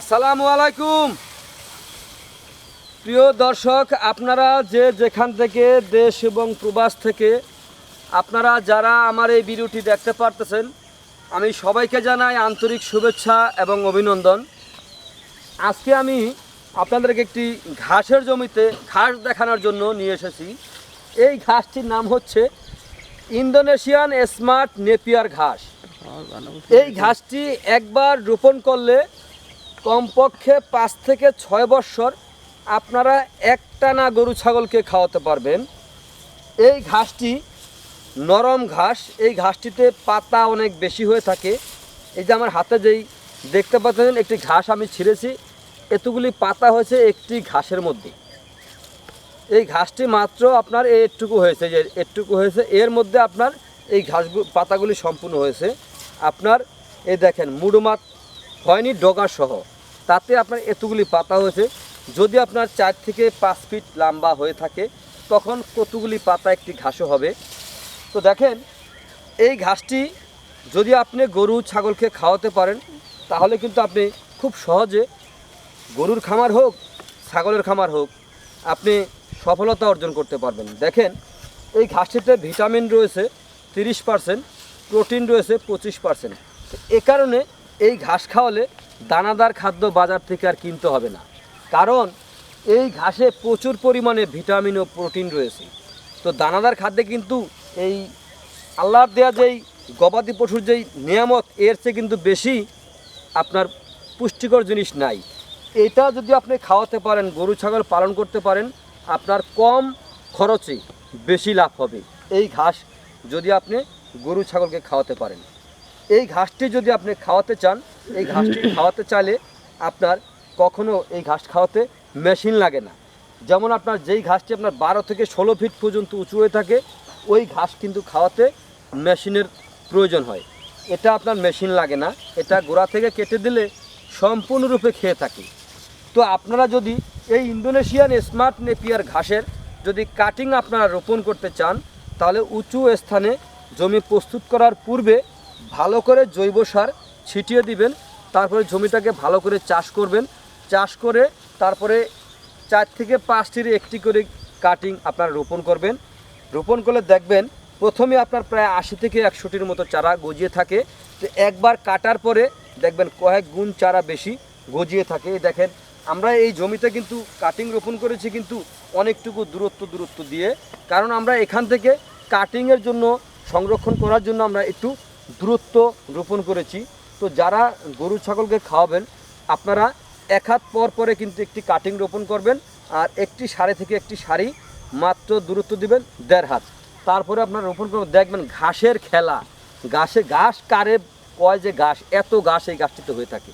আসসালামু আলাইকুম। প্রিয় দর্শক, আপনারা যে যেখান থেকে দেশ এবং প্রবাস থেকে আপনারা যারা আমার এই ভিডিওটি দেখতে পারতেছেন, আমি সবাইকে জানাই আন্তরিক শুভেচ্ছা এবং অভিনন্দন। আজকে আমি আপনাদেরকে একটি ঘাসের জমিতে ঘাস দেখানোর জন্য নিয়ে এসেছি। এই ঘাসটির নাম হচ্ছে ইন্দোনেশিয়ান স্মার্ট নেপিয়ার ঘাস। এই ঘাসটি একবার রোপণ করলে কমপক্ষে পাঁচ থেকে ছয় বৎসর আপনারা একটানা গরু ছাগলকে খাওয়াতে পারবেন। এই ঘাসটি নরম ঘাস, এই ঘাসটিতে পাতা অনেক বেশি হয়ে থাকে। এই যে আমার হাতে যেই দেখতে পাচ্ছেন, একটি ঘাস আমি ছিঁড়েছি। এতগুলি পাতা হয়েছে একটি ঘাসের মধ্যে। এই ঘাসটি মাত্র আপনার এটুকু হয়েছে যে, এটুকু হয়েছে। এর মধ্যে আপনার এই ঘাস পাতাগুলি সম্পূর্ণ হয়েছে। আপনার এই দেখেন, মুড়োমাত হয়নি ডগা সহ তাতে আপনার এতগুলি পাতা হয়েছে। যদি আপনার চার থেকে পাঁচ ফিট লম্বা হয়ে থাকে, তখন কতগুলি পাতা একটি ঘাসও হবে। তো দেখেন, এই ঘাসটি যদি আপনি গরু, ছাগলকে খাওয়াতে পারেন, তাহলে কিন্তু আপনি খুব সহজে গরুর খামার হোক, ছাগলের খামার হোক, আপনি সফলতা অর্জন করতে পারবেন। দেখেন, এই ঘাসটিতে ভিটামিন রয়েছে তিরিশ পার্সেন্ট, প্রোটিন রয়েছে পঁচিশ পার্সেন্ট। এ কারণে এই ঘাস খাওয়ালে দানাদার খাদ্য বাজার থেকে আর কিনতে হবে না। কারণ এই ঘাসে প্রচুর পরিমাণে ভিটামিন ও প্রোটিন রয়েছে। তো দানাদার খাদ্যে কিন্তু এই আল্লাহর দেওয়া যেই গবাদি পশুর যেই নিয়ামত, এর চেয়ে কিন্তু বেশি আপনার পুষ্টিকর জিনিস নাই। এটা যদি আপনি খাওয়াতে পারেন, গরু, ছাগল পালন করতে পারেন, আপনার কম খরচে বেশি লাভ হবে। এই ঘাস যদি আপনি গরু, ছাগলকে খাওয়াতে পারেন। এই ঘাসটি যদি আপনি খাওয়াতে চান, এই ঘাসটি খাওয়াতে চাইলে আপনার কখনো এই ঘাস খাওয়াতে মেশিন লাগে না। যেমন আপনার যেই ঘাসটি আপনার বারো থেকে ষোলো ফিট পর্যন্ত উঁচু হয়ে থাকে, ওই ঘাস কিন্তু খাওয়াতে মেশিনের প্রয়োজন হয়। এটা আপনার মেশিন লাগে না, এটা গোড়া থেকে কেটে দিলে সম্পূর্ণরূপে খেয়ে থাকে। তো আপনারা যদি এই ইন্দোনেশিয়ান স্মার্ট নেপিয়ার ঘাসের যদি কাটিং আপনারা রোপণ করতে চান, তাহলে উঁচু স্থানে জমি প্রস্তুত করার পূর্বে ভালো করে জৈব সার ছিটিয়ে দিবেন, তারপরে জমিটাকে ভালো করে চাষ করবেন। চাষ করে তারপরে চার থেকে পাঁচটির একটি করে কাটিং আপনারা রোপণ করবেন। রোপণ করলে দেখবেন প্রথমে আপনার প্রায় আশি থেকে একশোটির মতো চারা গজিয়ে থাকে। তো একবার কাটার পরে দেখবেন কয়েক গুণ চারা বেশি গজিয়ে থাকে। দেখেন, আমরা এই জমিতে কিন্তু কাটিং রোপণ করেছি কিন্তু অনেকটুকু দূরত্ব দূরত্ব দিয়ে। কারণ আমরা এখান থেকে কাটিংয়ের জন্য সংরক্ষণ করার জন্য আমরা একটু দূরত্ব রোপণ করেছি। তো যারা গরু, ছাগলকে খাওয়াবেন, আপনারা এক হাত পর পরে কিন্তু একটি কাটিং রোপণ করবেন আর একটি সারি থেকে একটি সারি মাত্র দূরত্ব দিবেন দেড় হাত। তারপরে আপনার রোপণ করবেন, দেখবেন ঘাসের খেলা। ঘাসে ঘাস কারে কয় যে ঘাস, এত ঘাস এই গাছটিতে হয়ে থাকে।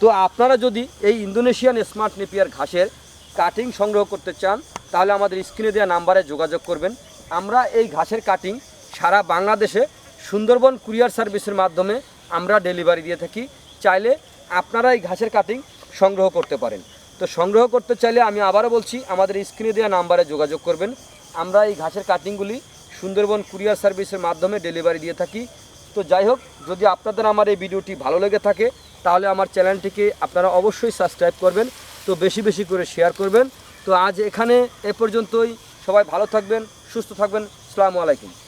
তো আপনারা যদি এই ইন্দোনেশিয়ান স্মার্ট নেপিয়ার ঘাসের কাটিং সংগ্রহ করতে চান, তাহলে আমাদের স্ক্রিনে দেওয়া নাম্বারে যোগাযোগ করবেন। আমরা এই ঘাসের কাটিং সারা বাংলাদেশে সুন্দরবন কুরিয়ার সার্ভিসের মাধ্যমে আমরা ডেলিভারি দিয়ে থাকি। চাইলে আপনারা এই ঘাসের কাটিং সংগ্রহ করতে পারেন। তো সংগ্রহ করতে চাইলে আমি আবারও বলছি, আমাদের স্ক্রিনে দেওয়া নাম্বারে যোগাযোগ করবেন। আমরা এই ঘাসের কাটিংগুলি সুন্দরবন কুরিয়ার সার্ভিসের মাধ্যমে ডেলিভারি দিয়ে থাকি। তো যাই হোক, যদি আপনাদের আমার এই ভিডিওটি ভালো লেগে থাকে, তাহলে আমার চ্যানেলটিকে আপনারা অবশ্যই সাবস্ক্রাইব করবেন। তো বেশি বেশি করে শেয়ার করবেন। তো আজ এখানে এ পর্যন্তই। সবাই ভালো থাকবেন, সুস্থ থাকবেন। আসসালামু আলাইকুম।